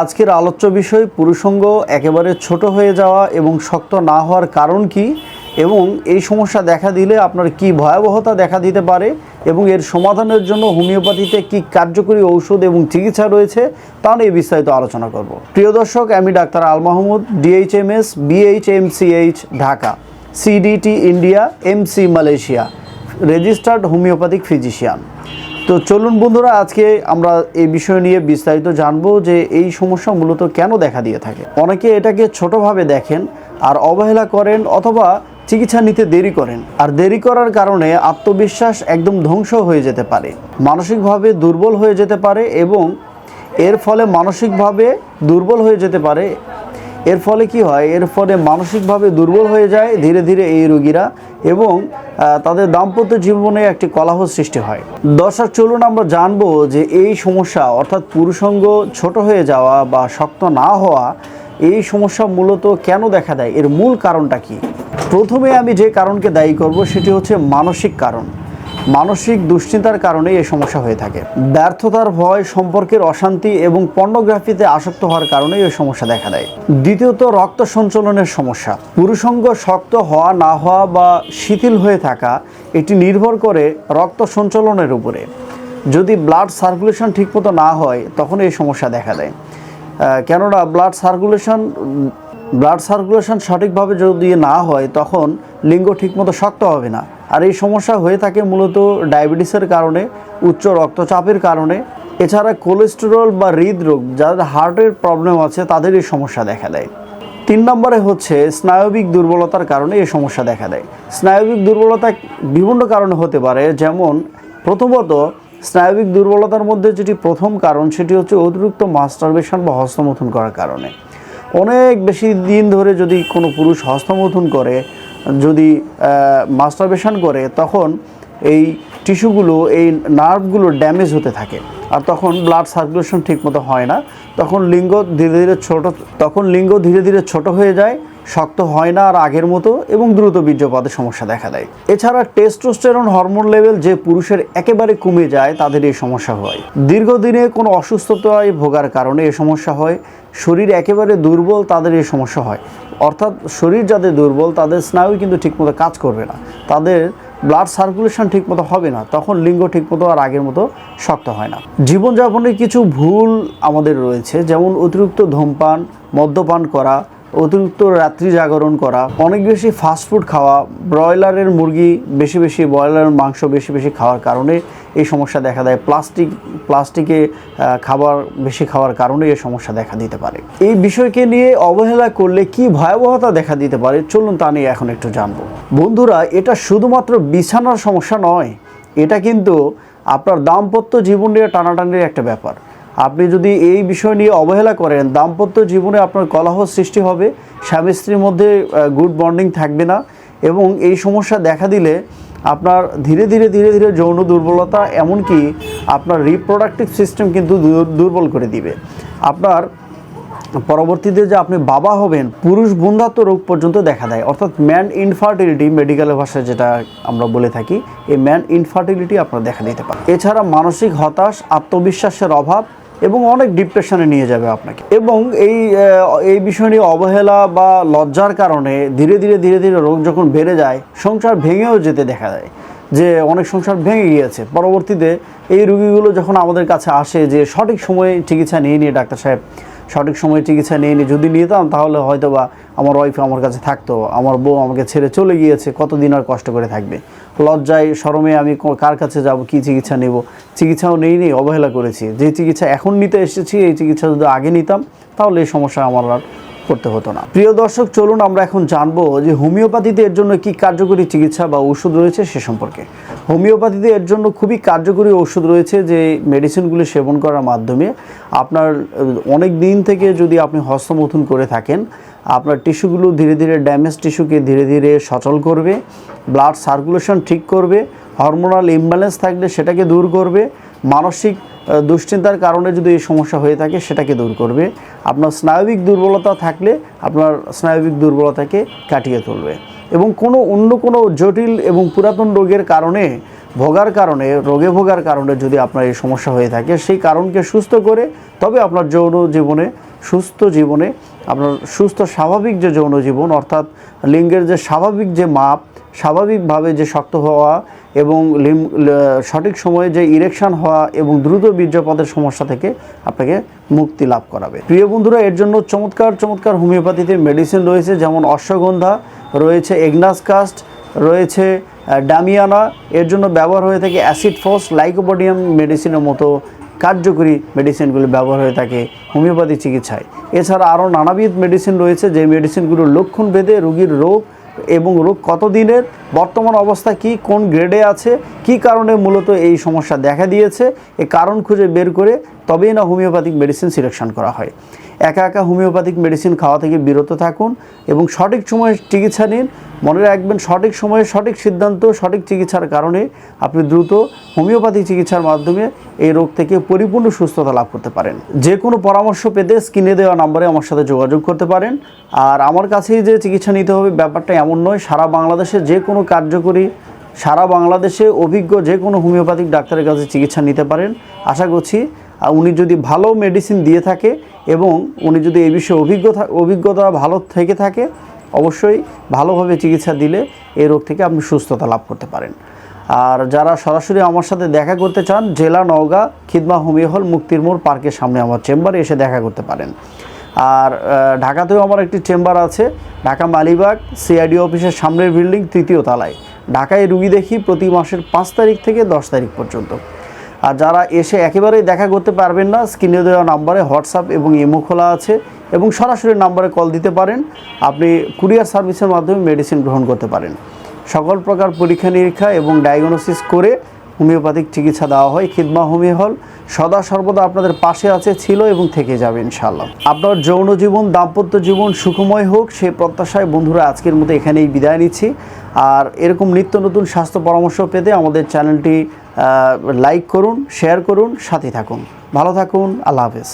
আজকের আলোচ্য বিষয়, পুরুষঙ্গ একেবারে ছোট হয়ে যাওয়া এবং শক্ত না হওয়ার কারণ কি এবং এই সমস্যা দেখা দিলে আপনার কি ভয়াবহতা দেখা দিতে পারে এবং এর সমাধানের জন্য হোমিওপ্যাথিতে কি কার্যকরী ঔষধ এবং চিকিৎসা রয়েছে তা নিয়ে বিস্তারিত আলোচনা করব। প্রিয় দর্শক, আমি doctor Al Mahmud DHMS BHMCH Dhaka CDT India MC Malaysia registered homeopathic physician তো চলুন বন্ধুরা, আজকে আমরা এই বিষয় নিয়ে বিস্তারিত জানব যে এই সমস্যা মূলত কেন দেখা দিয়ে থাকে। অনেকে এটাকে ছোটোভাবে দেখেন, আর অবহেলা করেন অথবা চিকিৎসা নিতে দেরি করেন। আর দেরি করার কারণে আত্মবিশ্বাস একদম ধ্বংস হয়ে যেতে পারে, মানসিকভাবে দুর্বল হয়ে যেতে পারে এবং এর ফলে মানসিকভাবে দুর্বল হয়ে যেতে পারে এর ফলে কি হয়? এর ফলে মানসিকভাবে দুর্বল হয়ে যায় ধীরে ধীরে এই রোগীরা এবং তাদের দাম্পত্য জীবনে একটি কলাহ সৃষ্টি হয়। দর্শক, চলুন আমরা জানব যে এই সমস্যা, অর্থাৎ পুরুষঙ্গ ছোট হয়ে যাওয়া বা শক্ত না হওয়া, এই সমস্যা মূলত কেন দেখা দেয়? এর মূল কারণটা কি? প্রথমে আমি যে কারণকে দায়ী করব সেটি হচ্ছে মানসিক কারণ। মানসিক দুশ্চিন্তার কারণে এই সমস্যা হয়ে থাকে। ব্যর্থতার ভয়, সম্পর্কের অশান্তি এবং পর্নোগ্রাফিতে আসক্ত হওয়ার কারণে এই সমস্যা দেখা দেয়। দ্বিতীয়ত, রক্ত সঞ্চালনের সমস্যা। পুরুষঙ্গ শক্ত হওয়া, না হওয়া বা শিথিল হয়ে থাকা, এটি নির্ভর করে রক্ত সঞ্চালনের উপরে। যদি ব্লাড সার্কুলেশন ঠিকমতো না হয়, তখন এই সমস্যা দেখা দেয়। কেননা ব্লাড সার্কুলেশন ব্লাড সার্কুলেশন সঠিকভাবে যদি না হয়, তখন লিঙ্গ ঠিকমতো শক্ত হবে না। আর এই সমস্যা হয়ে থাকে মূলত ডায়াবেটিসের কারণে, উচ্চ রক্তচাপের কারণে। এছাড়া কোলেস্টেরল বা হৃদরোগ, যাদের হার্টের প্রবলেম আছে, তাদের এই সমস্যা দেখা দেয়। তিন নম্বরে হচ্ছে স্নায়বিক দুর্বলতার কারণে এই সমস্যা দেখা দেয়। স্নায়বিক দুর্বলতা বিভিন্ন কারণে হতে পারে, যেমন প্রথমত, স্নায়বিক দুর্বলতার মধ্যে যেটি প্রথম কারণ, সেটি হচ্ছে অতিরিক্ত মাস্টারবেশন বা হস্তমথন করার কারণে। অনেক বেশি দিন ধরে যদি কোনো পুরুষ হস্তমথুন করে, যদি মাস্টারবেশন করে, তখন এই টিস্যুগুলো এই নার্ভগুলো ড্যামেজ হতে থাকে। আর তখন ব্লাড সার্কুলেশন ঠিকমতো হয় না। তখন লিঙ্গ ধীরে ধীরে ছোট, তখন লিঙ্গ ধীরে ধীরে ছোট হয়ে যায়। শক্ত হয় না আর আগের মতো এবং দ্রুত বীর্যপাতের সমস্যা দেখা দেয়। এছাড়া টেস্টোস্টেরন হরমোন লেভেল যে পুরুষের একেবারে কমে যায়, তাদের এই সমস্যা হয়। দীর্ঘদিনে কোনো অসুস্থতায় ভোগার কারণে এ সমস্যা হয়। শরীর একেবারে দুর্বল, তাদের এই সমস্যা হয়। অর্থাৎ শরীর যাদের দুর্বল, তাদের স্নায়ু কিন্তু ঠিকমতো কাজ করবে না। তাদের ব্লাড সার্কুলেশন ঠিকমতো হবে না। তখন লিঙ্গ ঠিকমতো আর আগের মতো শক্ত হয় না। জীবনযাপনের কিছু ভুল আমাদের রয়েছে। যেমন অতিরিক্ত ধূমপান, মদ্যপান করা অতিরিক্ত রাত্রি জাগরণ করা, অনেক বেশি ফাস্টফুড খাওয়া, ব্রয়লারের মুরগি বেশি বেশি, ব্রয়লারের মাংস বেশি বেশি খাওয়ার কারণে এই সমস্যা দেখা দেয়। প্লাস্টিক, প্লাস্টিকে খাবার বেশি খাওয়ার কারণে এই সমস্যা দেখা দিতে পারে। এই বিষয়কে নিয়ে অবহেলা করলে কি ভয়াবহতা দেখা দিতে পারে? চলুন তা নিয়ে এখন একটু জানব। বন্ধুরা, এটা শুধুমাত্র বিছানার সমস্যা নয়, এটা কিন্তু আপনার দাম্পত্য জীবন নিয়ে টানাটানির একটা ব্যাপার। আপনি যদি এই বিষয় নিয়ে অবহেলা করেন, দাম্পত্য জীবনে আপনার কলহ সৃষ্টি হবে, স্বামী স্ত্রীর মধ্যে গুড বন্ডিং থাকবে না এবং এই সমস্যা দেখা দিলে আপনার ধীরে ধীরে ধীরে ধীরে যৌন দুর্বলতা এমনকি আপনার রিপ্রোডাক্টিভ সিস্টেম কিন্তু দুর্বল করে দিবে। আপনার পরবর্তীতে যে আপনি বাবা হবেন, পুরুষ বন্ধাত্ম রোগ পর্যন্ত দেখা দেয়। অর্থাৎ ম্যান ইনফার্টিলিটি মেডিকেলের ভাষায় যেটা আমরা বলে থাকি, এই ম্যান ইনফার্টিলিটি আপনার দেখা দিতে পারে। এছাড়া মানসিক হতাশ, আত্মবিশ্বাসের অভাব এবং অনেক ডিপ্রেশনে নিয়ে যাবে আপনাকে। এবং এই এই বিষয় নিয়ে অবহেলা বা লজ্জার কারণে ধীরে ধীরে ধীরে ধীরে রোগ যখন বেড়ে যায়, সংসার ভেঙেও যেতে দেখা যায় যে অনেক সংসার ভেঙে গিয়েছে। পরবর্তীতে এই রুগীগুলো যখন আমাদের কাছে আসে যে সঠিক সময়ে চিকিৎসা নিয়ে নিয়ে ডাক্তার সাহেব সঠিক সময়ে চিকিৎসা নিয়ে যদি নিতাম তাহলে হয়তো বা আমার ওয়াইফ আমার কাছে থাকতো, আমার বউ আমাকে ছেড়ে চলে গিয়েছে, কতদিন আর কষ্ট করে থাকবে? লজ্জায় সরমে আমি কার কাছে যাব, কি চিকিৎসা নেব? চিকিৎসাও নেই নেই, অবহেলা করেছি। যে চিকিৎসা এখন নিতে এসেছি, এই চিকিৎসা যদি আগে নিতাম, তাহলে এই সমস্যা আমার আর করতে হতো না। প্রিয় দর্শক, চলুন আমরা এখন জানব যে হোমিওপ্যাথিতে এর জন্য কি কার্যকরী চিকিৎসা বা ওষুধ রয়েছে সে সম্পর্কে। হোমিওপ্যাথিতে এর জন্য খুবই কার্যকরী ওষুধ রয়েছে যে মেডিসিনগুলি সেবন করার মাধ্যমে আপনার অনেক দিন থেকে যদি আপনি হস্তমথন করে থাকেন, আপনার টিস্যুগুলো ধীরে ধীরে ড্যামেজ টিস্যুকে ধীরে ধীরে সচল করবে, ব্লাড সার্কুলেশন ঠিক করবে, হরমোনাল ইমব্যালেন্স থাকলে সেটাকে দূর করবে, মানসিক দুশ্চিন্তার কারণে যদি এই সমস্যা হয়ে থাকে, সেটাকে দূর করবে। আপনার স্নায়বিক দুর্বলতা থাকলে আপনার স্নায়বিক দুর্বলতাকে কাটিয়ে তুলবে। এবং কোনো অন্য কোনো জটিল এবং পুরাতন রোগের কারণে, ভোগার কারণে, রোগে ভোগার কারণে যদি আপনার এই সমস্যা হয়ে থাকে, সেই কারণকে সুস্থ করে, তবে আপনার যৌন জীবনে, সুস্থ জীবনে, আপনার সুস্থ স্বাভাবিক যে যৌন জীবন, অর্থাৎ লিঙ্গের যে স্বাভাবিক যে মাপ, স্বাভাবিকভাবে যে শক্ত হওয়া এবং লিম সঠিক সময়ে যে ইরেকশন হওয়া এবং দ্রুত বীর্যপাতের সমস্যা থেকে আপনাকে মুক্তি লাভ করাবে। প্রিয় বন্ধুরা, এর জন্য চমৎকার চমৎকার হোমিওপ্যাথিতে মেডিসিন রয়েছে, যেমন অশ্বগন্ধা, রয়েছে এগনাস কাস্ট রয়েছে ডামিয়ানা এর জন্য ব্যবহার হয়ে থাকে অ্যাসিড ফস লাইকোপোডিয়াম মেডিসিনের মতো কার্যকরী মেডিসিনগুলি ব্যবহার হয়ে থাকে হোমিওপ্যাথি চিকিৎসায়। এছাড়া আরও নানাবিধ মেডিসিন রয়েছে যে মেডিসিনগুলোর লক্ষণ ভেদে রোগীর রোগ এবং রোগ কতদিনের, বর্তমান অবস্থা কি, কোন গ্রেডে আছে, কি কারণে মূলত এই সমস্যা দেখা দিয়েছে, এ কারণ খুঁজে বের করে তবেই না হোমিওপ্যাথিক মেডিসিন সিলেকশন করা হয়। একা একা হোমিওপ্যাথিক মেডিসিন খাওয়া থেকে বিরত থাকুন এবং সঠিক সময়ে চিকিৎসা নিন। মনে রাখবেন, সঠিক সময়ে সঠিক সিদ্ধান্ত, সঠিক চিকিৎসার কারণে আপনি দ্রুত হোমিওপ্যাথিক চিকিৎসার মাধ্যমে এই রোগ থেকে পরিপূর্ণ সুস্থতা লাভ করতে পারেন। যে কোনো পরামর্শ পেতে স্ক্রিনে দেওয়া নম্বরে আমার সাথে যোগাযোগ করতে পারেন। আর আমার কাছেই যে চিকিৎসা নিতে হবে, ব্যাপারটা এমন নয়, সারা বাংলাদেশে যে কোনো কার্যকরী, সারা বাংলাদেশে অভিজ্ঞ যে কোনো হোমিওপ্যাথিক ডাক্তারের কাছে চিকিৎসা নিতে পারেন। আশা করছি উনি যদি ভালো মেডিসিন দিয়ে থাকে এবং উনি যদি এই বিষয়ে অভিজ্ঞতা অভিজ্ঞতা ভালো থেকে থাকে, অবশ্যই ভালোভাবে চিকিৎসা দিলে এই রোগ থেকে আপনি সুস্থতা লাভ করতে পারেন। আর যারা সরাসরি আমার সাথে দেখা করতে চান, জেলা নওগাঁ খিদমা হোমিও হল মুক্তির মোড় পার্কের সামনে আমার চেম্বারে এসে দেখা করতে পারেন। আর ঢাকাতেও আমার একটি চেম্বার আছে, ঢাকা মালিবাগ সিআইডি অফিসের সামনের বিল্ডিং তৃতীয় তলায়। ঢাকায় রুগী দেখি প্রতি মাসের পাঁচ তারিখ থেকে দশ তারিখ পর্যন্ত। আর যারা এসে একেবারেই দেখা করতে পারবেন না, স্ক্রিনে দেওয়া নাম্বারে হোয়াটসঅ্যাপ এবং ইমো খোলা আছে এবং সরাসরি নাম্বারে কল দিতে পারেন। আপনি কুরিয়ার সার্ভিসের মাধ্যমে মেডিসিন গ্রহণ করতে পারেন। সকল প্রকার পরীক্ষা নিরীক্ষা এবং ডায়াগনোসিস করে হোমিওপ্যাথিক চিকিৎসা দেওয়া হয়, খিদমা হোমিও হল, সদা সর্বদা আপনাদের পাশে আছে, ছিল এবং থেকে যাবে ইনশাআল্লাহ। আপনার যৌন জীবন, দাম্পত্য জীবন সুখময় হোক সেই প্রত্যাশায় বন্ধুরা আজকের মতো এখানেই বিদায় নিচ্ছি। আর এরকম নিত্য নতুন স্বাস্থ্য পরামর্শ পেতে আমাদের চ্যানেলটি লাইক করুন শেয়ার করুন, সাথে থাকুন। ভালো থাকুন, আল্লাহ হাফেজ।